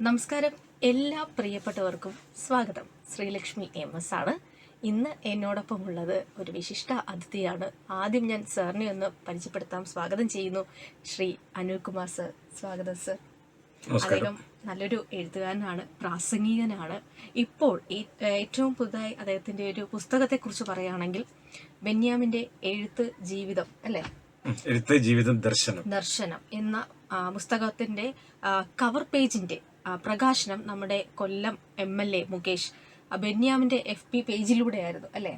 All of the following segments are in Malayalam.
നമസ്കാരം. എല്ലാ പ്രിയപ്പെട്ടവർക്കും സ്വാഗതം. ശ്രീലക്ഷ്മി എം എസ് ആണ്. ഇന്ന് എന്നോടൊപ്പം ഉള്ളത് ഒരു വിശിഷ്ട അതിഥിയാണ്. ആദ്യം ഞാൻ സാറിനെ ഒന്ന് പരിചയപ്പെടുത്താം. സ്വാഗതം ചെയ്യുന്നു ശ്രീ അനിൽ കുമാർ സർ. സ്വാഗതം സർ. അദ്ദേഹം നല്ലൊരു എഴുത്തുകാരനാണ് പ്രാസംഗികനാണ്. ഇപ്പോൾ ഏറ്റവും പുതുതായി അദ്ദേഹത്തിന്റെ ഒരു പുസ്തകത്തെ കുറിച്ച് പറയുകയാണെങ്കിൽ ബെന്യാമിന്റെ എഴുത്ത് ജീവിതം അല്ലേ? എഴുത്ത് ജീവിതം ദർശനം. ദർശനം എന്ന പുസ്തകത്തിന്റെ കവർ പേജിന്റെ പ്രകാശനം നമ്മുടെ Kollam M L A Mukesh ബെന്യാമിന്റെ F P പേജിലൂടെയായിരുന്നു അല്ലെ?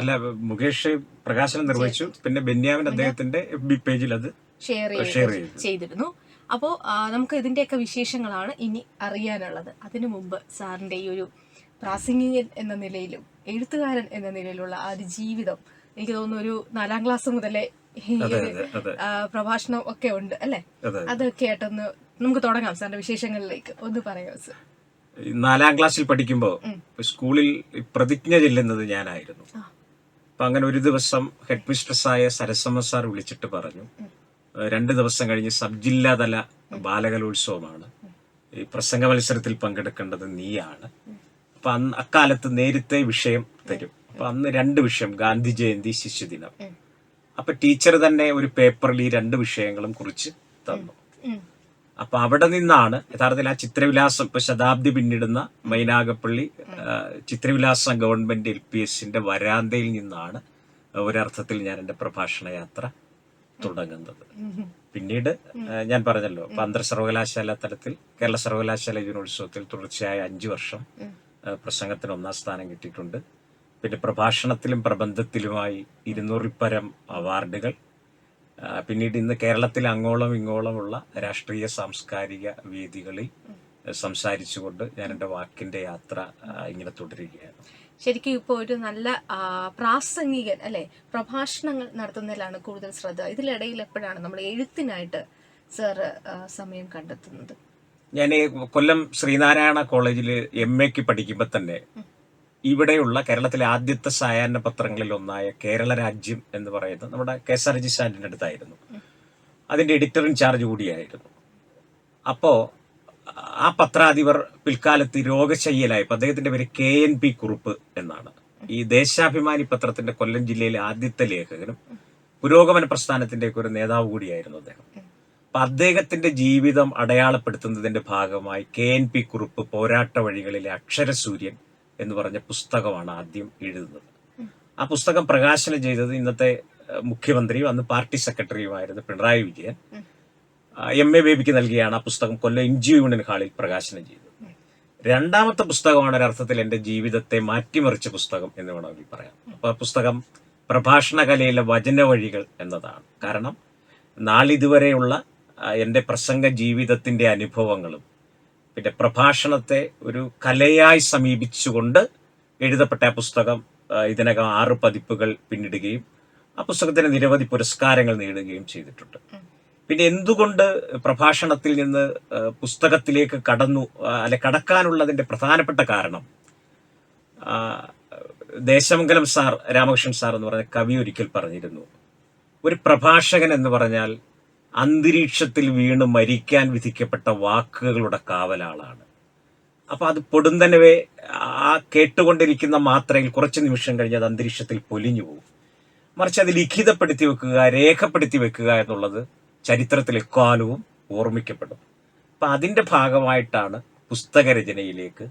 അല്ല മുകേഷ് പ്രകാശനം നിർവഹിച്ചു. പിന്നെ ബെന്യാമിൻ അദ്ദേഹത്തിന്റെ എഫ് ബി പേജിൽ അത് ഷെയർ ഷെയർ ചെയ്ത്. ചെയ്തു. ചെയ്തിരുന്നു അപ്പോൾ നമുക്ക് ഇതിന്റെയൊക്കെ വിശേഷങ്ങളാണ് ഇനി അറിയാനുള്ളത്. അതിനു മുമ്പ് സാറിന്റെ ഈ ഒരു പ്രാസംഗികൻ എന്ന നിലയിലും എഴുത്തുകാരൻ എന്ന നിലയിലുള്ള ആ ഒരു ജീവിതം എനിക്ക് തോന്നുന്നു ഒരു നാലാം ക്ലാസ് മുതലേ പ്രഭാഷണം ഒക്കെ ഉണ്ട് അല്ലെ? അതൊക്കെ ആയിട്ടൊന്ന് നമുക്ക് തുടങ്ങാം സാറിന്റെ വിശേഷങ്ങളിലേക്ക്. ഒന്ന് പറയാം സർ. നാലാം ക്ലാസ്സിൽ പഠിക്കുമ്പോൾ സ്കൂളിൽ പ്രതിജ്ഞ ചെല്ലുന്നത് ഞാനായിരുന്നു. അപ്പൊ അങ്ങനെ ഒരു ദിവസം ഹെഡ് മിസ്ട്രസ്സായ സരസമ്മ സാർ വിളിച്ചിട്ട് പറഞ്ഞു രണ്ട് ദിവസം കഴിഞ്ഞ് സബ് ജില്ലാതല ബാലകലോത്സവമാണ്. ഈ പ്രസംഗ മത്സരത്തിൽ പങ്കെടുക്കേണ്ടത് നീയാണ്. അപ്പൊ അന്ന് അക്കാലത്ത് നേരത്തെ വിഷയം തരും. അപ്പൊ അന്ന് രണ്ട് വിഷയം ഗാന്ധി ജയന്തി ശിശുദിനം. അപ്പൊ ടീച്ചർ തന്നെ ഒരു പേപ്പറിൽ ഈ രണ്ട് വിഷയങ്ങളും കുറിച്ച് തന്നു. അപ്പൊ അവിടെ നിന്നാണ് യഥാർത്ഥത്തിൽ ആ ചിത്രവിലാസം ഇപ്പൊ ശതാബ്ദി പിന്നിടുന്ന Mainagappally Chithravilasam government L P എസിന്റെ വരാന്തയിൽ നിന്നാണ് ഒരർത്ഥത്തിൽ ഞാൻ എന്റെ പ്രഭാഷണ യാത്ര തുടങ്ങുന്നത് പിന്നീട് ഞാൻ പറഞ്ഞല്ലോ ഇപ്പൊ അന്തർ സർവകലാശാല തലത്തിൽ കേരള സർവകലാശാല യൂണിവേഴ്സിറ്റത്തിൽ തുടർച്ചയായ അഞ്ചു വർഷം. പ്രസംഗത്തിന് ഒന്നാം സ്ഥാനം കിട്ടിയിട്ടുണ്ട് പിന്നെ പ്രഭാഷണത്തിലും പ്രബന്ധത്തിലുമായി ഇരുന്നൂറിൽ പരം അവാർഡുകൾ പിന്നീട് ഇന്ന് കേരളത്തിൽ അങ്ങോളം ഇങ്ങോളമുള്ള രാഷ്ട്രീയ സാംസ്കാരിക വേദികളിൽ സംസാരിച്ചുകൊണ്ട് ഞാൻ എന്റെ വാക്കിന്റെ യാത്ര ഇങ്ങനെ തുടരുകയാണ്. ശരിക്കും ഇപ്പോൾ ഒരു നല്ല പ്രാസംഗികൻ അല്ലെ? പ്രഭാഷണങ്ങൾ നടത്തുന്നതിലാണ് കൂടുതൽ ശ്രദ്ധ. ഇതിലിടയിൽ എപ്പോഴാണ് നമ്മൾ എഴുത്തിനായിട്ട് സർ സമയം കണ്ടെത്തുന്നത്? ഞാൻ കൊല്ലം ശ്രീനാരായണ കോളേജിൽ എം എക്ക് പഠിക്കുമ്പോൾ തന്നെ ഇവിടെയുള്ള കേരളത്തിലെ ആദ്യത്തെ സായാഹ്ന പത്രങ്ങളിൽ ഒന്നായ കേരള രാജ്യം എന്ന് പറയുന്നത് നമ്മുടെ കെ എസ് ആർ ജി സ്റ്റാൻഡിന്റെ അടുത്തായിരുന്നു. അതിന്റെ എഡിറ്റർ ഇൻചാർജ് കൂടിയായിരുന്നു. അപ്പോ ആ പത്രാധിപർ പിൽക്കാലത്ത് രോഗശയ്യലായപ്പോൾ അദ്ദേഹത്തിന്റെ പേര് കെ എൻ പി കുറുപ്പ് എന്നാണ്. ഈ ദേശാഭിമാനി പത്രത്തിന്റെ കൊല്ലം ജില്ലയിലെ ആദ്യത്തെ ലേഖകനും പുരോഗമന പ്രസ്ഥാനത്തിന്റെ ഒരു നേതാവ് കൂടിയായിരുന്നു അദ്ദേഹം. അപ്പൊ അദ്ദേഹത്തിന്റെ ജീവിതം അടയാളപ്പെടുത്തുന്നതിന്റെ ഭാഗമായി കെ എൻ പി കുറുപ്പ് പോരാട്ട വഴികളിലെ അക്ഷരസൂര്യൻ എന്ന് പറഞ്ഞ പുസ്തകമാണ് ആദ്യം എഴുതുന്നത്. ആ പുസ്തകം പ്രകാശനം ചെയ്തത് ഇന്നത്തെ മുഖ്യമന്ത്രിയും അന്ന് പാർട്ടി സെക്രട്ടറിയുമായിരുന്നു പിണറായി വിജയൻ. എം. എ. ബേബിക്ക് നൽകിയാണ് ആ പുസ്തകം കൊല്ലം എം. ജി. യൂണിയൻ ഹാളിൽ പ്രകാശനം ചെയ്തത്. രണ്ടാമത്തെ പുസ്തകമാണ് ഒരർത്ഥത്തിൽ എന്റെ ജീവിതത്തെ മാറ്റിമറിച്ച പുസ്തകം എന്ന് വേണമെങ്കിൽ പറയാം. അപ്പൊ ആ പുസ്തകം പ്രഭാഷണ കലയിലെ വചന വഴികൾ എന്നതാണ്. കാരണം നാളിതുവരെയുള്ള എന്റെ പ്രസംഗ ജീവിതത്തിന്റെ അനുഭവങ്ങളും പിന്നെ പ്രഭാഷണത്തെ ഒരു കലയായി സമീപിച്ചുകൊണ്ട് എഴുതപ്പെട്ട ആ പുസ്തകം ഇതിനകം ആറ് പതിപ്പുകൾ പിന്നിടുകയും ആ പുസ്തകത്തിന് നിരവധി പുരസ്കാരങ്ങൾ നേടുകയും ചെയ്തിട്ടുണ്ട്. പിന്നെ എന്തുകൊണ്ട് പ്രഭാഷണത്തിൽ നിന്ന് പുസ്തകത്തിലേക്ക് കടന്നു അല്ലെ കടക്കാനുള്ളതിന്റെ പ്രധാനപ്പെട്ട കാരണം ദേശമംഗലം സാർ രാമകൃഷ്ണൻ സാർ എന്ന് പറഞ്ഞ കവി ഒരിക്കൽ പറഞ്ഞിരുന്നു. ഒരു പ്രഭാഷകൻ എന്ന് പറഞ്ഞാൽ അന്തരീക്ഷത്തിൽ വീണ് മരിക്കാൻ വിധിക്കപ്പെട്ട വാക്കുകളുടെ കാവലാളാണ്. അപ്പോൾ അത് പൊടുന്നനവേ ആ കേട്ടുകൊണ്ടിരിക്കുന്ന മാത്രയിൽ കുറച്ച് നിമിഷം കഴിഞ്ഞ് അത് അന്തരീക്ഷത്തിൽ പൊലിഞ്ഞു പോകും മറിച്ച് അത് ലിഖിതപ്പെടുത്തി വെക്കുക രേഖപ്പെടുത്തി വെക്കുക എന്നുള്ളത് ചരിത്രത്തിൽ എക്കാലവും ഓർമ്മിക്കപ്പെടും. അപ്പം അതിന്റെ ഭാഗമായിട്ടാണ് പുസ്തകരചനയിലേക്ക്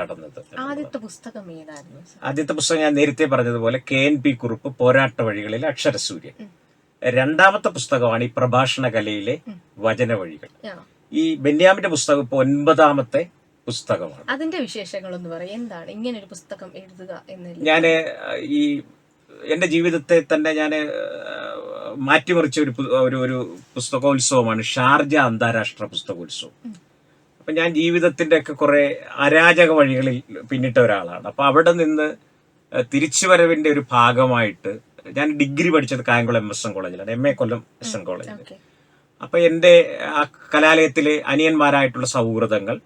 കടന്നത് ആദ്യത്തെ പുസ്തകം ഏതായിരുന്നു? ആദ്യത്തെ പുസ്തകം ഞാൻ നേരത്തെ പറഞ്ഞതുപോലെ കെ എൻ പി കുറുപ്പ് പോരാട്ട വഴികളിൽ അക്ഷരസൂര്യൻ. രണ്ടാമത്തെ പുസ്തകമാണ് ഈ പ്രഭാഷണ കലയിലെ വചന വഴികൾ ഈ ബെന്യാമിന്റെ പുസ്തകം ഇപ്പൊ ഒൻപതാമത്തെ പുസ്തകമാണ്. അതിന്റെ വിശേഷങ്ങളൊന്ന് പറയും. എന്താണ് ഇങ്ങനെ ഒരു പുസ്തകം എഴുതുക എന്ന് ഞാൻ ഈ എന്റെ ജീവിതത്തെ തന്നെ ഞാൻ മാറ്റിമറിച്ച ഒരു ഒരു ഒരു പുസ്തകോത്സവമാണ് ഷാർജ അന്താരാഷ്ട്ര പുസ്തകോത്സവം. അപ്പൊ ഞാൻ ജീവിതത്തിന്റെ ഒക്കെ കുറെ അരാജക വഴികളിൽ പിന്നിട്ട ഒരാളാണ്. അപ്പൊ അവിടെ നിന്ന് തിരിച്ചുവരവിന്റെ ഒരു ഭാഗമായിട്ട് ഞാൻ ഡിഗ്രി പഠിച്ചത് കായംകുളം എം എസ് എം കോളേജിലാണ് M A Kollam S N കോളേജിൽ. അപ്പൊ എന്റെ ആ കലാലയത്തിലെ അനിയന്മാരായിട്ടുള്ള സൗഹൃദങ്ങൾ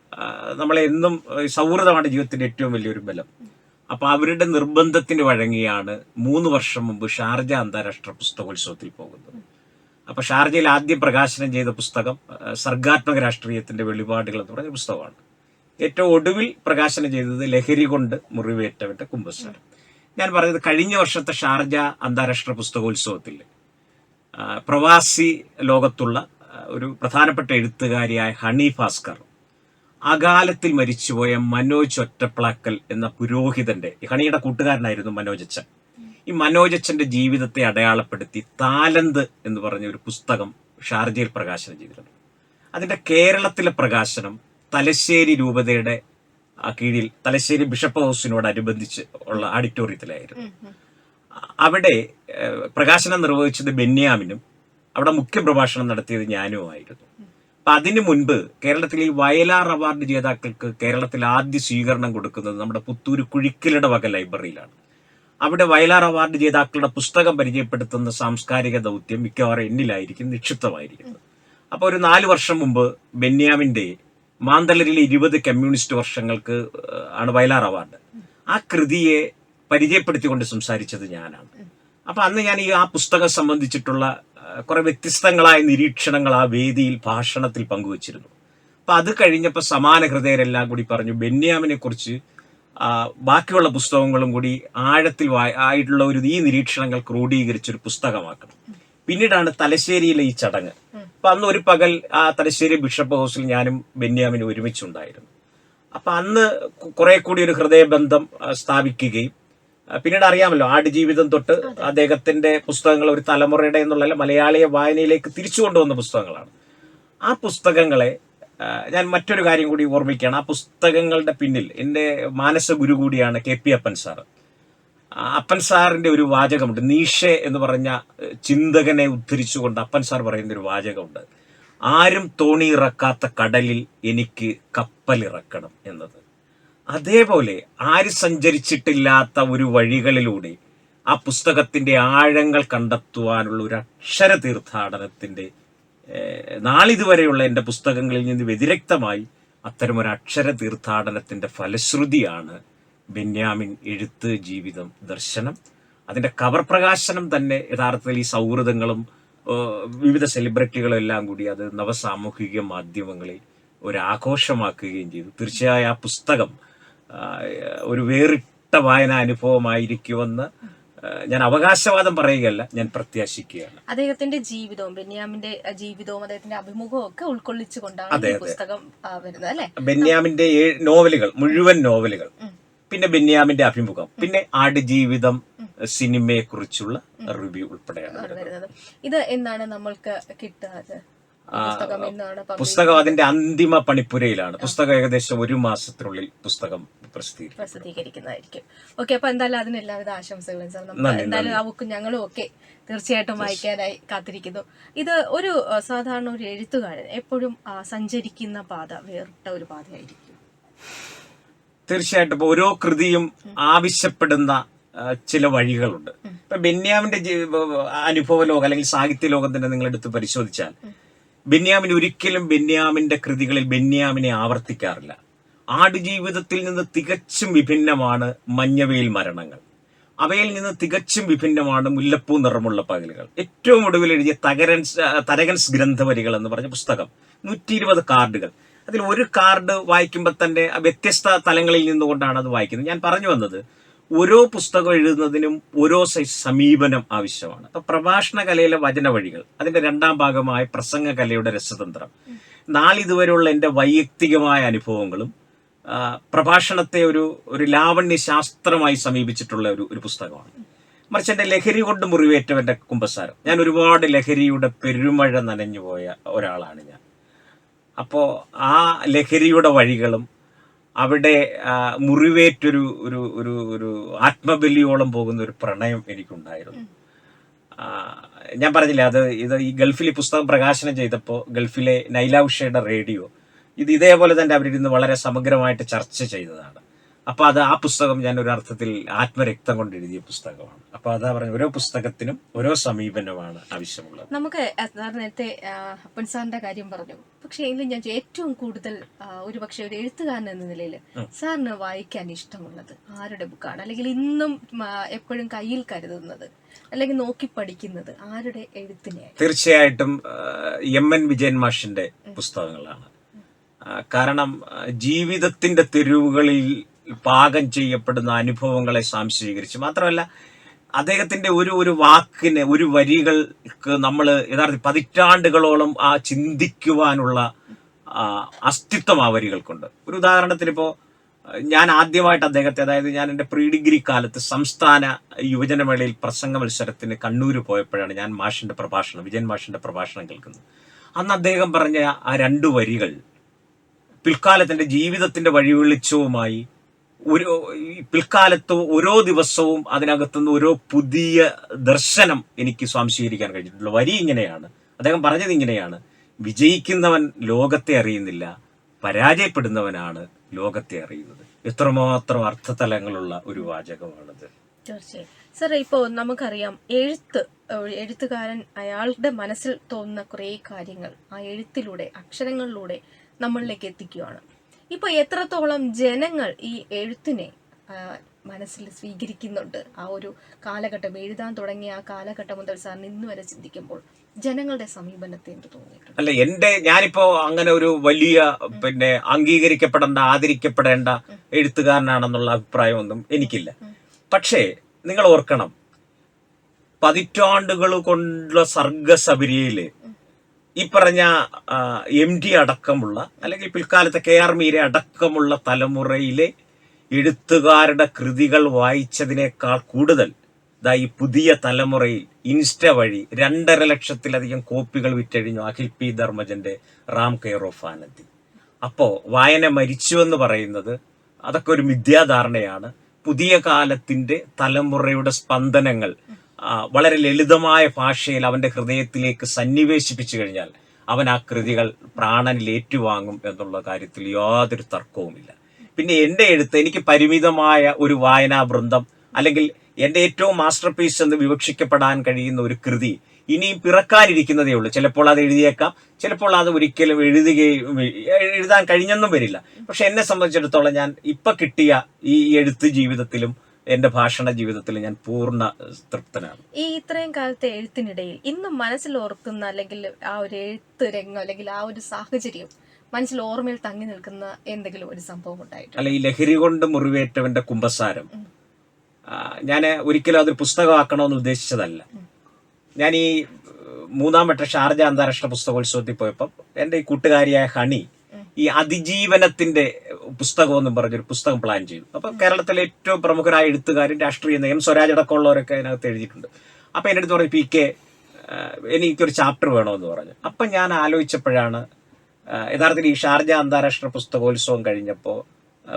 നമ്മളെ എന്നും സൗഹൃദമാണ് ജീവിതത്തിന്റെ ഏറ്റവും വലിയൊരു ബലം. അപ്പൊ അവരുടെ നിർബന്ധത്തിന് വഴങ്ങിയാണ് മൂന്ന് വർഷം മുമ്പ് ഷാർജ അന്താരാഷ്ട്ര പുസ്തകോത്സവത്തിൽ പോകുന്നത്. അപ്പൊ ഷാർജയിൽ ആദ്യം പ്രകാശനം ചെയ്ത പുസ്തകം സർഗാത്മക രാഷ്ട്രീയത്തിന്റെ വെളിപാടുകൾ എന്ന് പറഞ്ഞ പുസ്തകമാണ്. ഏറ്റവും ഒടുവിൽ പ്രകാശനം ചെയ്തത് ലഹരി കൊണ്ട് മുറിവേറ്റവന്റെ കുംഭസാരം ഞാൻ പറഞ്ഞത് കഴിഞ്ഞ വർഷത്തെ ഷാർജ അന്താരാഷ്ട്ര പുസ്തകോത്സവത്തിൽ പ്രവാസി ലോകത്തുള്ള ഒരു പ്രധാനപ്പെട്ട എഴുത്തുകാരിയായ ഹണി ഭാസ്കർ അകാലത്തിൽ മരിച്ചുപോയ മനോജ് ഒറ്റപ്ലാക്കൽ എന്ന പുരോഹിതന്റെ ഹണിയുടെ കൂട്ടുകാരനായിരുന്നു മനോജച്ചൻ ഈ മനോജച്ചന്റെ ജീവിതത്തെ അടയാളപ്പെടുത്തി താലന്ത് എന്ന് പറഞ്ഞ ഒരു പുസ്തകം ഷാർജയിൽ പ്രകാശനം ചെയ്തിട്ടുണ്ട്. അതിന്റെ കേരളത്തിലെ പ്രകാശനം തലശ്ശേരി രൂപതയുടെ കീഴിൽ തലശ്ശേരി ബിഷപ്പ് ഹൗസിനോടനുബന്ധിച്ച് ഉള്ള ഓഡിറ്റോറിയത്തിലായിരുന്നു അവിടെ പ്രകാശനം നിർവഹിച്ചത് ബെന്യാമിനും അവിടെ മുഖ്യ പ്രഭാഷണം നടത്തിയത് ഞാനുമായിരുന്നു അപ്പൊ അതിനു മുൻപ് കേരളത്തിൽ ഈ വയലാർ അവാർഡ് ജേതാക്കൾക്ക് കേരളത്തിൽ ആദ്യ സ്വീകരണം കൊടുക്കുന്നത് നമ്മുടെ പുത്തൂർ കുഴിക്കലട വക ലൈബ്രറിയിലാണ്. അവിടെ വയലാർ അവാർഡ് ജേതാക്കളുടെ പുസ്തകം പരിചയപ്പെടുത്തുന്ന സാംസ്കാരിക ദൗത്യം മിക്കവാറും എന്നിലായിരിക്കും നിക്ഷിപ്തമായിരിക്കുന്നത്. അപ്പോൾ ഒരു നാല് വർഷം മുമ്പ് ബെന്യാമിന്റെ മാന്തളരിലെ ഇരുപത് കമ്മ്യൂണിസ്റ്റ് വർഷങ്ങൾക്ക് ആണ് വയലാർ അവാർഡ്. ആ കൃതിയെ പരിചയപ്പെടുത്തിക്കൊണ്ട് സംസാരിച്ചത് ഞാനാണ്. അപ്പൊ അന്ന് ഞാൻ ഈ ആ പുസ്തകം സംബന്ധിച്ചിട്ടുള്ള കുറേ വ്യത്യസ്തങ്ങളായ നിരീക്ഷണങ്ങൾ ആ വേദിയിൽ ഭാഷണത്തിൽ പങ്കുവച്ചിരുന്നു. അപ്പൊ അത് കഴിഞ്ഞപ്പോൾ സമാന ഹൃദയരെല്ലാം കൂടി പറഞ്ഞു ബെന്യാമിനെ കുറിച്ച് ബാക്കിയുള്ള പുസ്തകങ്ങളും കൂടി ആഴത്തിൽ ആയിട്ടുള്ള ഒരു ഈ നിരീക്ഷണങ്ങൾ ക്രോഡീകരിച്ചൊരു പുസ്തകമാക്കണം. പിന്നീടാണ് തലശ്ശേരിയിലെ ഈ ചടങ്ങ്. അപ്പൊ അന്ന് ഒരു പകൽ ആ തലശ്ശേരി ബിഷപ്പ് ഹൗസിൽ ഞാനും ബെന്യാമിനും ഒരുമിച്ചുണ്ടായിരുന്നു. അപ്പൊ അന്ന് കുറെ കൂടി ഒരു ഹൃദയബന്ധം സ്ഥാപിക്കുകയും പിന്നീട് അറിയാമല്ലോ ആടുജീവിതം തൊട്ട് അദ്ദേഹത്തിന്റെ പുസ്തകങ്ങൾ ഒരു തലമുറയുടെ എന്നുള്ള മലയാളിയ വായനയിലേക്ക് തിരിച്ചു കൊണ്ടുവന്ന പുസ്തകങ്ങളാണ്. ആ പുസ്തകങ്ങളെ ഞാൻ മറ്റൊരു കാര്യം കൂടി ഓർമ്മിക്കുകയാണ്. ആ പുസ്തകങ്ങളുടെ പിന്നിൽ എന്റെ മാനസ ഗുരു കൂടിയാണ് കെ പി അപ്പൻ സാറ്. അപ്പൻ സാറിന്റെ ഒരു വാചകമുണ്ട്. നീഷെ എന്ന് പറഞ്ഞ ചിന്തകനെ ഉദ്ധരിച്ചുകൊണ്ട് അപ്പൻ സാർ പറയുന്ന ഒരു വാചകമുണ്ട്. ആരും തോണി ഇറക്കാത്ത കടലിൽ എനിക്ക് കപ്പലിറക്കണം എന്നത്. അതേപോലെ ആര് സഞ്ചരിച്ചിട്ടില്ലാത്ത ഒരു വഴികളിലൂടെ ആ പുസ്തകത്തിന്റെ ആഴങ്ങൾ കണ്ടെത്തുവാനുള്ള ഒരു അക്ഷര തീർത്ഥാടനത്തിന്റെ നാളിതുവരെയുള്ള എന്റെ പുസ്തകങ്ങളിൽ നിന്ന് വ്യതിരക്തമായി അത്തരമൊരു അക്ഷര തീർത്ഥാടനത്തിന്റെ ഫലശ്രുതിയാണ് ബെന്യാമിൻ എഴുത്ത് ജീവിതം ദർശനം. അതിന്റെ കവർ പ്രകാശനം തന്നെ യഥാർത്ഥത്തിൽ ഈ സൗഹൃദങ്ങളും വിവിധ സെലിബ്രിറ്റികളും എല്ലാം കൂടി അത് നവസാമൂഹിക മാധ്യമങ്ങളിൽ ഒരു ആഘോഷമാക്കുകയും ചെയ്തു. തീർച്ചയായും ആ പുസ്തകം ഒരു വേറിട്ട വായന അനുഭവമായിരിക്കുമെന്ന് ഞാൻ അവകാശവാദം പറയുകയല്ല ഞാൻ പ്രത്യാശിക്കുകയാണ്. അദ്ദേഹത്തിന്റെ ജീവിതവും ബെന്യാമിന്റെ ജീവിതവും അദ്ദേഹത്തിന്റെ അഭിമുഖവും ഒക്കെ ഉൾക്കൊള്ളിച്ചുകൊണ്ടാണ് പുസ്തകം വരുന്നത് അല്ലെ? ബെന്യാമിന്റെ നോവലുകൾ മുഴുവൻ നോവലുകൾ. പിന്നെ ബെന്യാമിന്റെ അഭിമുഖം. പിന്നെ ആടുജീവിതം സിനിമയെ കുറിച്ചുള്ള റിവ്യൂ ഉൾപ്പെടെയാണ് ഇത് എന്താണ് നമ്മൾക്ക് കിട്ടുന്നത് ഈ പുസ്തകം അതിന്റെ അന്തിമ പണിപ്പുരയിലാണ്. പുസ്തകം ഏകദേശം ഒരു മാസത്തിനുള്ളിൽ പുസ്തകം പ്രസിദ്ധീകരിക്കും. പ്രസിദ്ധീകരിക്കുന്നതായിരിക്കും. ഓക്കെ അപ്പൊ എന്തായാലും അതിന് എല്ലാവിധ ആശംസകളും സാർ. എന്തായാലും ആ ബുക്ക് ഞങ്ങളും ഒക്കെ തീർച്ചയായിട്ടും വായിക്കാനായി കാത്തിരിക്കുന്നു. ഇത് ഒരു സാധാരണ ഒരു എഴുത്തുകാരൻ എപ്പോഴും സഞ്ചരിക്കുന്ന പാത വേറിട്ട ഒരു പാതയായിരിക്കും. തീർച്ചയായിട്ടും ഇപ്പൊ ഓരോ കൃതിയും ആവശ്യപ്പെടുന്ന ചില വഴികളുണ്ട്. ഇപ്പൊ ബെന്യാമിന്റെ അനുഭവ ലോകം അല്ലെങ്കിൽ സാഹിത്യ ലോകം തന്നെ നിങ്ങൾ എടുത്ത് പരിശോധിച്ചാൽ ബെന്യാമിൻ ഒരിക്കലും ബെന്യാമിന്റെ കൃതികളിൽ ബെന്യാമിനെ ആവർത്തിക്കാറില്ല. ആടുജീവിതത്തിൽ നിന്ന് തികച്ചും വിഭിന്നമാണ് മഞ്ഞവയിൽ മരണങ്ങൾ. അവയിൽ നിന്ന് തികച്ചും വിഭിന്നമാണ് മുല്ലപ്പൂ നിറമുള്ള പകലുകൾ. ഏറ്റവും ഒടുവിൽ എഴുതിയ തകരൻസ് തരകൻസ് ഗ്രന്ഥവരികൾ എന്ന് പറഞ്ഞ പുസ്തകം നൂറ്റി ഇരുപത് കാർഡുകൾ. അതിൽ ഒരു കാർഡ് വായിക്കുമ്പോൾ തന്നെ വ്യത്യസ്ത തലങ്ങളിൽ നിന്നുകൊണ്ടാണ് അത് വായിക്കുന്നത്. ഞാൻ പറഞ്ഞു വന്നത് ഓരോ പുസ്തകം എഴുതുന്നതിനും ഓരോ സമീപനം ആവശ്യമാണ്. അപ്പൊ പ്രഭാഷണ കലയിലെ വചന വഴികൾ അതിന്റെ രണ്ടാം ഭാഗമായ പ്രസംഗ കലയുടെ രസതന്ത്രം നാളിതുവരെയുള്ള എന്റെ വൈയക്തികമായ അനുഭവങ്ങളും പ്രഭാഷണത്തെ ഒരു ഒരു ലാവണ്യ ശാസ്ത്രമായി സമീപിച്ചിട്ടുള്ള ഒരു ഒരു പുസ്തകമാണ്. മറിച്ച് എന്റെ ലഹരി കൊണ്ട് മുറിവേറ്റവന്റെ കുമ്പസാരം. ഞാൻ ഒരുപാട് ലഹരിയുടെ പെരുമഴ നനഞ്ഞു പോയ ഒരാളാണ് ഞാൻ. അപ്പോൾ ആ ലഹരിയുടെ വഴികളും അവിടെ മുറിവേറ്റൊരു ഒരു ഒരു ഒരു ആത്മബലിയോളം പോകുന്ന ഒരു പ്രണയം എനിക്കുണ്ടായിരുന്നു. ഞാൻ പറഞ്ഞില്ല അത് ഇത് ഈ ഗൾഫിൽ ഈ പുസ്തകം പ്രകാശനം ചെയ്തപ്പോൾ ഗൾഫിലെ നൈല ഉഷയുടെ റേഡിയോ ഇത് ഇതേപോലെ തന്നെ അവരിരുന്ന് വളരെ സമഗ്രമായിട്ട് ചർച്ച ചെയ്തതാണ്. അപ്പൊ അത് ആ പുസ്തകം ഞാൻ ഒരു അർത്ഥത്തിൽ ആത്മരക്തം കൊണ്ട് എഴുതിയ പുസ്തകമാണ്. അപ്പൊ അതാ പറഞ്ഞ ഓരോ പുസ്തകത്തിനും ഓരോ സമീപനമാണ് ആവശ്യമുള്ളത്. നമുക്ക് നേരത്തെ അപ്പൻ സാറിന്റെ കാര്യം പറഞ്ഞു. പക്ഷേ എങ്കിലും ഞാൻ ഏറ്റവും കൂടുതൽ ഒരു പക്ഷെ ഒരു എഴുത്തുകാരൻ എന്ന നിലയിൽ സാറിന് വായിക്കാൻ ഇഷ്ടമുള്ളത് ആരുടെ ബുക്കാണ്? അല്ലെങ്കിൽ ഇന്നും എപ്പോഴും കയ്യിൽ കരുതുന്നത് അല്ലെങ്കിൽ നോക്കി പഠിക്കുന്നത് ആരുടെ എഴുത്തിനെയാണ് തീർച്ചയായിട്ടും എം എൻ വിജയൻ മാഷിന്റെ പുസ്തകങ്ങളാണ്. കാരണം ജീവിതത്തിന്റെ തെരുവുകളിൽ പാകം ചെയ്യപ്പെടുന്ന അനുഭവങ്ങളെ സ്വാംശീകരിച്ച് മാത്രമല്ല അദ്ദേഹത്തിന്റെ ഒരു ഒരു വാക്കിന് ഒരു വരികൾക്ക് നമ്മൾ യഥാർത്ഥ പതിറ്റാണ്ടുകളോളം ആ ചിന്തിക്കുവാനുള്ള അസ്തിത്വം ആ വരികൾക്കുണ്ട്. ഒരു ഉദാഹരണത്തിന് ഇപ്പോൾ ഞാൻ ആദ്യമായിട്ട് അദ്ദേഹത്തെ അതായത് ഞാൻ എന്റെ പ്രീ ഡിഗ്രി കാലത്ത് സംസ്ഥാന യുവജനമേളയിൽ പ്രസംഗ മത്സരത്തിന് കണ്ണൂർ പോയപ്പോഴാണ് ഞാൻ മാഷിന്റെ പ്രഭാഷണം വിജയൻ മാഷിന്റെ പ്രഭാഷണം കേൾക്കുന്നത്. അന്ന് അദ്ദേഹം പറഞ്ഞ ആ രണ്ടു വരികൾ പിൽക്കാലത്തിന്റെ ജീവിതത്തിന്റെ വഴിവെളിച്ചവുമായി ഒരു പിൽക്കാലത്ത് ഓരോ ദിവസവും അതിനകത്തുനിന്ന് ഓരോ പുതിയ ദർശനം എനിക്ക് സ്വാംശീകരിക്കാൻ കഴിഞ്ഞിട്ടുള്ളൂ വരി ഇങ്ങനെയാണ്. അദ്ദേഹം പറഞ്ഞത് ഇങ്ങനെയാണ്. വിജയിക്കുന്നവൻ ലോകത്തെ അറിയുന്നില്ല പരാജയപ്പെടുന്നവനാണ് ലോകത്തെ അറിയുന്നത്. എത്രമാത്രം അർത്ഥതലങ്ങളുള്ള ഒരു വാചകമാണത്. തീർച്ചയായും. സാർ ഇപ്പോൾ നമുക്കറിയാം എഴുത്ത് എഴുത്തുകാരൻ അയാളുടെ മനസ്സിൽ തോന്നുന്ന കുറേ കാര്യങ്ങൾ ആ എഴുത്തിലൂടെ അക്ഷരങ്ങളിലൂടെ നമ്മളിലേക്ക് എത്തിക്കുകയാണ് ഇപ്പോൾ എത്രത്തോളം ജനങ്ങൾ ഈ എഴുത്തിനെ മനസ്സിൽ സ്വീകരിക്കുന്നുണ്ട്? ആ ഒരു കാലഘട്ടം എഴുതാൻ തുടങ്ങിയ ആ കാലഘട്ടം മുതൽ സാറിന് ഇന്ന് വരെ ചിന്തിക്കുമ്പോൾ ജനങ്ങളുടെ സമീപനത്തെ എന്ത് തോന്നിയിട്ടുണ്ട്? അല്ല എന്റെ ഞാനിപ്പോ അങ്ങനെ ഒരു വലിയ പിന്നെ അംഗീകരിക്കപ്പെടേണ്ട ആദരിക്കപ്പെടേണ്ട എഴുത്തുകാരനാണെന്നുള്ള അഭിപ്രായമൊന്നും എനിക്കില്ല. പക്ഷേ നിങ്ങൾ ഓർക്കണം പതിറ്റാണ്ടുകൾ കൊണ്ടുള്ള സർഗസബരിയിൽ ഈ പറഞ്ഞ എം ഡി അടക്കമുള്ള അല്ലെങ്കിൽ പിൽക്കാലത്തെ കെ ആർ മീര അടക്കമുള്ള തലമുറയിലെ എഴുത്തുകാരുടെ കൃതികൾ വായിച്ചതിനേക്കാൾ കൂടുതൽ ഇതാ ഈ പുതിയ തലമുറയിൽ ഇൻസ്റ്റ വഴി രണ്ടര ലക്ഷത്തിലധികം കോപ്പികൾ വിറ്റഴിഞ്ഞു അഖിൽ പി ധർമ്മജന്റെ റാം കെയർ ഓഫ് ആനന്ദി അപ്പോ വായന മരിച്ചു എന്ന് പറയുന്നത് അതൊക്കെ ഒരു മിഥ്യാധാരണയാണ്. പുതിയ കാലത്തിന്റെ തലമുറയുടെ സ്പന്ദനങ്ങൾ വളരെ ലളിതമായ ഭാഷയിൽ അവന്റെ ഹൃദയത്തിലേക്ക് സന്നിവേശിപ്പിച്ചു കഴിഞ്ഞാൽ അവൻ ആ കൃതികൾ പ്രാണനിൽ ഏറ്റുവാങ്ങും എന്നുള്ള കാര്യത്തിൽ യാതൊരു തർക്കവുമില്ല. പിന്നെ എന്റെ എഴുത്ത് എനിക്ക് പരിമിതമായ ഒരു വായനാ വൃന്ദം അല്ലെങ്കിൽ എന്റെ ഏറ്റവും മാസ്റ്റർ പീസ് എന്ന് വിവക്ഷിക്കപ്പെടാൻ കഴിയുന്ന ഒരു കൃതി ഇനിയും പിറക്കാനിരിക്കുന്നതേ ഉള്ളൂ. ചിലപ്പോൾ അത് എഴുതിയേക്കാം ചിലപ്പോൾ അത് ഒരിക്കലും എഴുതുകയും എഴുതാൻ കഴിഞ്ഞെന്നും വരില്ല. പക്ഷെ എന്നെ സംബന്ധിച്ചിടത്തോളം ഞാൻ ഇപ്പം കിട്ടിയ ഈ എഴുത്ത് ജീവിതത്തിലും എന്റെ ഭാഷണ ജീവിതത്തിൽ ഞാൻ പൂർണ തൃപ്തനാണ്. ഈ ഇത്രയും കാലത്തെ എഴുത്തിനിടയിൽ ഇന്നും മനസ്സിൽ ഓർക്കുന്ന അല്ലെങ്കിൽ ആ ഒരു എഴുത്ത് രംഗം അല്ലെങ്കിൽ ആ ഒരു സാഹചര്യം മനസ്സിൽ ഓർമ്മയിൽ തങ്ങി നിൽക്കുന്ന എന്തെങ്കിലും ഒരു സംഭവം ഉണ്ടായിട്ട് അല്ല ഈ ലഹരി കൊണ്ട് മുറിവേറ്റവന്റെ കുംഭസാരം ഞാൻ ഒരിക്കലും അതൊരു പുസ്തകമാക്കണമെന്ന് ഉദ്ദേശിച്ചതല്ല. ഞാൻ ഈ മൂന്നാം വട്ട ഷാർജ അന്താരാഷ്ട്ര പുസ്തകോത്സവത്തിൽ പോയപ്പോൾ എന്റെ ഈ കൂട്ടുകാരിയായ ഹണി ഈ അതിജീവനത്തിന്റെ പുസ്തകം എന്നും പറഞ്ഞൊരു പുസ്തകം പ്ലാൻ ചെയ്തു. അപ്പൊ കേരളത്തിലെ ഏറ്റവും പ്രമുഖരായ എഴുത്തുകാരും രാഷ്ട്രീയ എം സ്വരാജ് അടക്കമുള്ളവരൊക്കെ അതിനകത്ത് എഴുതിയിട്ടുണ്ട്. അപ്പൊ എന്റെ അടുത്ത് പറഞ്ഞു പി കെ എനിക്കൊരു ചാപ്റ്റർ വേണമെന്ന് പറഞ്ഞു. അപ്പൊ ഞാൻ ആലോചിച്ചപ്പോഴാണ് യഥാർത്ഥത്തിൽ ഈ ഷാർജ അന്താരാഷ്ട്ര പുസ്തകോത്സവം കഴിഞ്ഞപ്പോൾ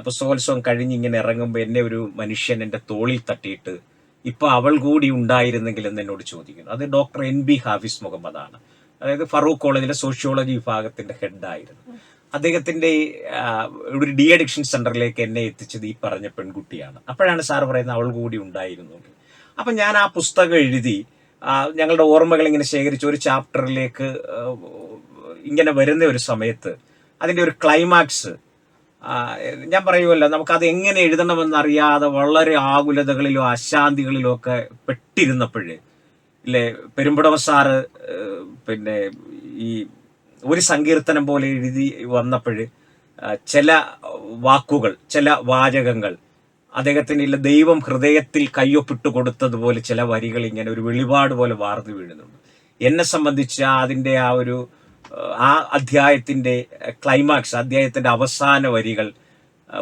പുസ്തകോത്സവം കഴിഞ്ഞ് ഇങ്ങനെ ഇറങ്ങുമ്പോൾ എന്നെ ഒരു മനുഷ്യൻ എന്റെ തോളിൽ തട്ടിയിട്ട് ഇപ്പൊ അവൾ കൂടി ഉണ്ടായിരുന്നെങ്കിൽ എന്ന് എന്നോട് ചോദിക്കുന്നു. അത് ഡോക്ടർ എൻ ബി ഹാഫിസ് മുഹമ്മദാണ്. അതായത് ഫറൂഖ് കോളേജിലെ സോഷ്യോളജി വിഭാഗത്തിന്റെ ഹെഡായിരുന്നു അദ്ദേഹത്തിന്റെ ആ, ഒരു ഡി അഡിക്ഷൻ സെന്ററിലേക്ക് എന്നെ എത്തിച്ചത് ഈ പറഞ്ഞ പെൺകുട്ടിയാണ്. അപ്പോഴാണ് സാർ പറയുന്നത് അവൾ കൂടി ഉണ്ടായിരുന്നു. അപ്പം ഞാൻ ആ പുസ്തകം എഴുതി ഞങ്ങളുടെ ഓർമ്മകൾ ഇങ്ങനെ ശേഖരിച്ച് ഒരു ചാപ്റ്ററിലേക്ക് ഇങ്ങനെ വരുന്ന ഒരു സമയത്ത് അതിന്റെ ഒരു ക്ലൈമാക്സ് ഞാൻ പറയുമല്ലോ നമുക്കത് എങ്ങനെ എഴുതണമെന്ന് അറിയാതെ വളരെ ആകുലതകളിലോ അശാന്തികളിലോ ഒക്കെ പെട്ടിരുന്നപ്പോഴേ ഇല്ലേ പെരുമ്പടവ സാറ് പിന്നെ ഈ ഒരു സങ്കീർത്തനം പോലെ എഴുതി വന്നപ്പോൾ ചില വാക്കുകൾ ചില വാചകങ്ങൾ അദ്ദേഹത്തിന് ഇല്ല ദൈവം ഹൃദയത്തിൽ കയ്യൊപ്പിട്ട് കൊടുത്തതുപോലെ ചില വരികൾ ഇങ്ങനെ ഒരു വെളിപാട് പോലെ വാർന്നു വീഴുന്നുണ്ട്. എന്നെ സംബന്ധിച്ച് അതിന്റെ ആ ഒരു ആ അധ്യായത്തിന്റെ ക്ലൈമാക്സ് അധ്യായത്തിന്റെ അവസാന വരികൾ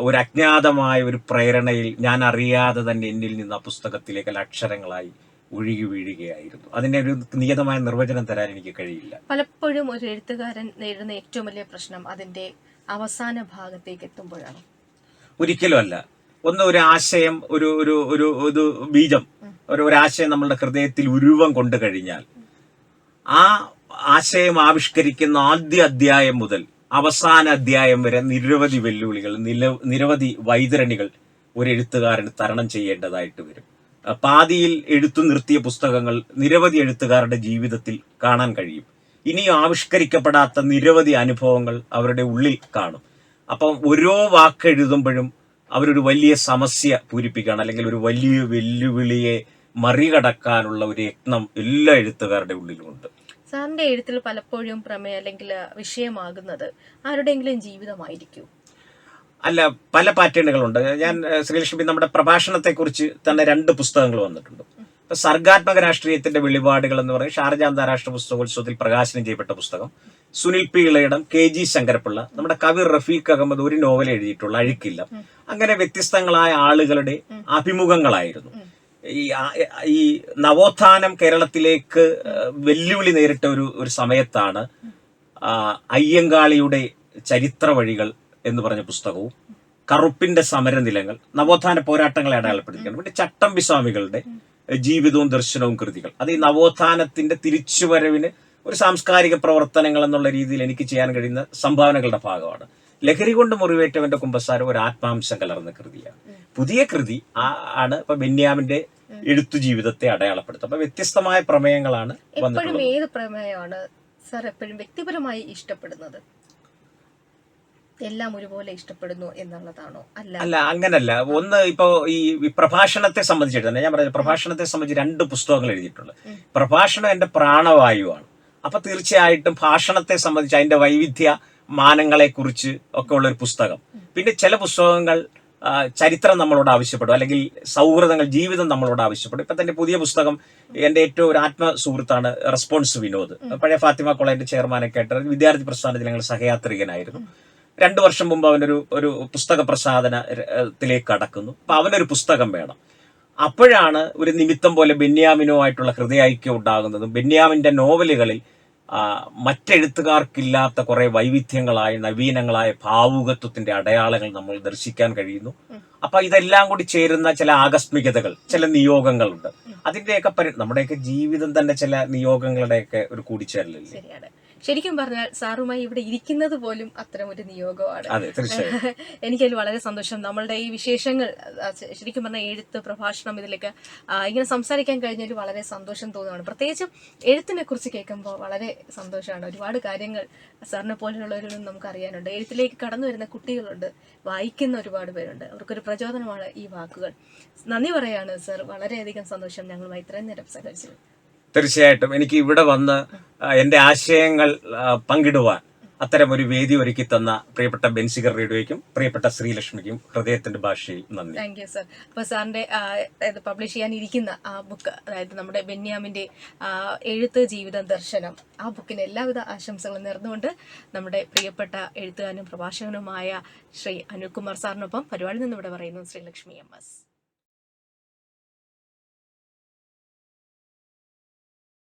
ഒരു അജ്ഞാതമായ ഒരു പ്രേരണയിൽ ഞാൻ അറിയാതെ തന്നെ എന്നിൽ നിന്ന് ആ പുസ്തകത്തിലേക്ക് അക്ഷരങ്ങളായി ഒഴുകി വീഴുകയായിരുന്നു. അതിന്റെ ഒരു നിയതമായ നിർവചനം തരാൻ എനിക്ക് കഴിയില്ല. പലപ്പോഴും ഒരു എഴുത്തുകാരൻ നേരിടുന്ന ഏറ്റവും വലിയ പ്രശ്നം അതിന്റെ അവസാന ഭാഗത്തേക്ക് എത്തുമ്പോഴാണ്. ഒരിക്കലും അല്ല. ഒന്ന് ഒരു ആശയം ഒരു ഒരു ഒരു ഒരു ബീജം ഒരു ഒരാശയം ആശയം നമ്മളുടെ ഹൃദയത്തിൽ ഉരുവം കൊണ്ടു കഴിഞ്ഞാൽ ആ ആശയം ആവിഷ്കരിക്കുന്ന ആദ്യ അധ്യായം മുതൽ അവസാന അധ്യായം വരെ നിരവധി വെല്ലുവിളികൾ നിരവധി വൈതരണികൾ ഒരു എഴുത്തുകാരന് തരണം ചെയ്യേണ്ടതായിട്ട് വരും. പാതിയിൽ എഴുത്തു നിർത്തിയ പുസ്തകങ്ങൾ നിരവധി എഴുത്തുകാരുടെ ജീവിതത്തിൽ കാണാൻ കഴിയും. ഇനിയും ആവിഷ്കരിക്കപ്പെടാത്ത നിരവധി അനുഭവങ്ങൾ അവരുടെ ഉള്ളിൽ കാണും. അപ്പം ഓരോ വാക്ക് എഴുതുമ്പോഴും അവരൊരു വലിയ സമസ്യ പൂരിപ്പിക്കുകയാണ്. അല്ലെങ്കിൽ ഒരു വലിയ വെല്ലുവിളിയെ മറികടക്കാനുള്ള ഒരു യത്നം എല്ലാ എഴുത്തുകാരുടെ ഉള്ളിലുമുണ്ട് സാറിന്റെ എഴുത്തിൽ പലപ്പോഴും പ്രമേയം അല്ലെങ്കിൽ വിഷയമാകുന്നത് ആരുടെയെങ്കിലും ജീവിതമായിരിക്കും. അല്ല പല പാറ്റേണുകളുണ്ട്. ഞാൻ ശ്രീലക്ഷ്മി നമ്മുടെ പ്രഭാഷണത്തെക്കുറിച്ച് തന്നെ രണ്ട് പുസ്തകങ്ങൾ വന്നിട്ടുണ്ട്. ഇപ്പൊ സർഗാത്മക രാഷ്ട്രീയത്തിന്റെ വെളിപാടുകൾ എന്ന് പറയും ഷാർജ അന്താരാഷ്ട്ര പുസ്തകോത്സവത്തിൽ പ്രകാശനം ചെയ്യപ്പെട്ട പുസ്തകം. Sunil P. Elayidam K. G. Sankarapillai നമ്മുടെ കവി റഫീഖ് അഹമ്മദ് ഒരു നോവൽ എഴുതിയിട്ടുള്ള അഴുക്കില്ല. അങ്ങനെ വ്യത്യസ്തങ്ങളായ ആളുകളുടെ അഭിമുഖങ്ങളായിരുന്നു. ഈ ഈ നവോത്ഥാനം കേരളത്തിലേക്ക് വെല്ലുവിളി നേരിട്ട ഒരു ഒരു സമയത്താണ് അയ്യങ്കാളിയുടെ ചരിത്ര വഴികൾ എന്ന് പറഞ്ഞ പുസ്തകവും കറുപ്പിന്റെ സമരനിലങ്ങൾ നവോത്ഥാന പോരാട്ടങ്ങളെ അടയാളപ്പെടുത്തിയാണ് പിന്നെ ചട്ടമ്പി സ്വാമികളുടെ ജീവിതവും ദർശനവും കൃതികൾ. അത് ഈ നവോത്ഥാനത്തിന്റെ തിരിച്ചുവരവിന് ഒരു സാംസ്കാരിക പ്രവർത്തനങ്ങൾ എന്നുള്ള രീതിയിൽ എനിക്ക് ചെയ്യാൻ കഴിയുന്ന സംഭാവനകളുടെ ഭാഗമാണ്. ലഹരി കൊണ്ട് മുറിവേറ്റവന്റെ കുമ്പസാരം ഒരു ആത്മാംശം കലർന്ന കൃതിയാണ്. പുതിയ കൃതി ആ- ആണ് ഇപ്പൊ ബെന്യാമിന്റെ എഴുത്തു ജീവിതത്തെ അടയാളപ്പെടുത്തും അപ്പൊ വ്യത്യസ്തമായ പ്രമേയങ്ങളാണ് വന്നിട്ടുള്ളത്. ഏത് പ്രമേയമാണ് സാർ എപ്പോഴും വ്യക്തിപരമായി ഇഷ്ടപ്പെടുന്നത്? എല്ലാം ഒരുപോലെ ഇഷ്ടപ്പെടുന്നു എന്നുള്ളതാണോ? അല്ല. അല്ല അങ്ങനല്ല. ഒന്ന് ഇപ്പോ ഈ പ്രഭാഷണത്തെ സംബന്ധിച്ചിട്ട് തന്നെ ഞാൻ പറഞ്ഞു പ്രഭാഷണത്തെ സംബന്ധിച്ച് രണ്ട് പുസ്തകങ്ങൾ എഴുതിയിട്ടുണ്ട്. പ്രഭാഷണം എന്റെ പ്രാണവായുവാണ്. അപ്പൊ തീർച്ചയായിട്ടും ഭാഷണത്തെ സംബന്ധിച്ച് അതിന്റെ വൈവിധ്യ മാനങ്ങളെ കുറിച്ച് ഒക്കെ ഉള്ള ഒരു പുസ്തകം. പിന്നെ ചില പുസ്തകങ്ങൾ ചരിത്രം നമ്മളോട് ആവശ്യപ്പെടും. അല്ലെങ്കിൽ സൗഹൃദങ്ങൾ ജീവിതം നമ്മളോട് ആവശ്യപ്പെടും. ഇപ്പൊ തന്നെ പുതിയ പുസ്തകം എന്റെ ഏറ്റവും ഒരു ആത്മ സുഹൃത്താണ് റെസ്പോൺസ് വിനോദ്. പഴയ ഫാത്തിമ കോളേജിന്റെ ചെയർമാനൊക്കെ ആയിട്ട് വിദ്യാർത്ഥി പ്രസ്ഥാനത്തിൽ ഞങ്ങൾ സഹയാത്രികനായിരുന്നു. രണ്ടു വർഷം മുമ്പ് അവനൊരു ഒരു പുസ്തക പ്രസാധനത്തിലേക്ക് കടക്കുന്നു. അപ്പൊ അവനൊരു പുസ്തകം വേണം. അപ്പോഴാണ് ഒരു നിമിത്തം പോലെ ബെന്യാമിനുമായിട്ടുള്ള ഹൃദയൈക്യം ഉണ്ടാകുന്നതും ബെന്യാമിന്റെ നോവലുകളിൽ മറ്റെഴുത്തുകാർക്കില്ലാത്ത കുറെ വൈവിധ്യങ്ങളായ നവീനങ്ങളായ ഭാവുകത്വത്തിന്റെ അടയാളങ്ങൾ നമ്മൾ ദർശിക്കാൻ കഴിയുന്നു. അപ്പൊ ഇതെല്ലാം കൂടി ചേരുന്ന ചില ആകസ്മികതകൾ ചില നിയോഗങ്ങളുണ്ട്. അതിന്റെയൊക്കെ പരി നമ്മുടെയൊക്കെ ജീവിതം തന്നെ ചില നിയോഗങ്ങളുടെയൊക്കെ ഒരു കൂടിച്ചേരലില്ലേ? ശരിക്കും പറഞ്ഞാൽ സാറുമായി ഇവിടെ ഇരിക്കുന്നത് പോലും അത്തരം ഒരു നിയോഗമാണ്. എനിക്കതിൽ വളരെ സന്തോഷം. നമ്മളുടെ ഈ വിശേഷങ്ങൾ ശരിക്കും പറഞ്ഞാൽ എഴുത്ത് പ്രഭാഷണം ഇതിലൊക്കെ ഇങ്ങനെ സംസാരിക്കാൻ കഴിഞ്ഞതിൽ വളരെ സന്തോഷം തോന്നുകയാണ്. പ്രത്യേകിച്ചും എഴുത്തിനെ കുറിച്ച് കേൾക്കുമ്പോൾ വളരെ സന്തോഷമാണ്. ഒരുപാട് കാര്യങ്ങൾ സാറിനെ പോലെയുള്ളവരിൽ നിന്ന് നമുക്ക് അറിയാനുണ്ട്. എഴുത്തിലേക്ക് കടന്നു വരുന്ന കുട്ടികളുണ്ട് വായിക്കുന്ന ഒരുപാട് പേരുണ്ട്. അവർക്കൊരു പ്രചോദനമാണ് ഈ വാക്കുകൾ. നന്ദി പറയാണ് സർ. വളരെയധികം സന്തോഷം ഞങ്ങളുമായി ഇത്രയും നേരം സഹകരിച്ചത് തീർച്ചയായിട്ടും എനിക്ക് ഇവിടെ വന്ന് എന്റെ ആശയങ്ങൾ പങ്കിടുവാൻ അത്തരം ഒരു വേദി ഒരുക്കി തന്ന പ്രിയപ്പെട്ട ബെൻസിഗർ റേഡിയോയ്ക്കും പ്രിയപ്പെട്ട ശ്രീലക്ഷ്മിക്കും ഹൃദയത്തിന്റെ ഭാഷയിൽ നന്ദി. താങ്ക് യു സർ അപ്പൊ സാറിന്റെ പബ്ലിഷ് ചെയ്യാനിരിക്കുന്ന ആ ബുക്ക് അതായത് നമ്മുടെ ബെന്യാമിന്റെ എഴുത്ത് ജീവിതം ദർശനം ആ ബുക്കിന് എല്ലാവിധ ആശംസകളും നേർന്നുകൊണ്ട് നമ്മുടെ പ്രിയപ്പെട്ട എഴുത്തുകാരനും പ്രഭാഷകനുമായ ശ്രീ അനുകുമാർ സാറിനൊപ്പം പരിപാടി നിന്ന് ഇവിടെ പറയുന്നു ശ്രീലക്ഷ്മി എം എസ്.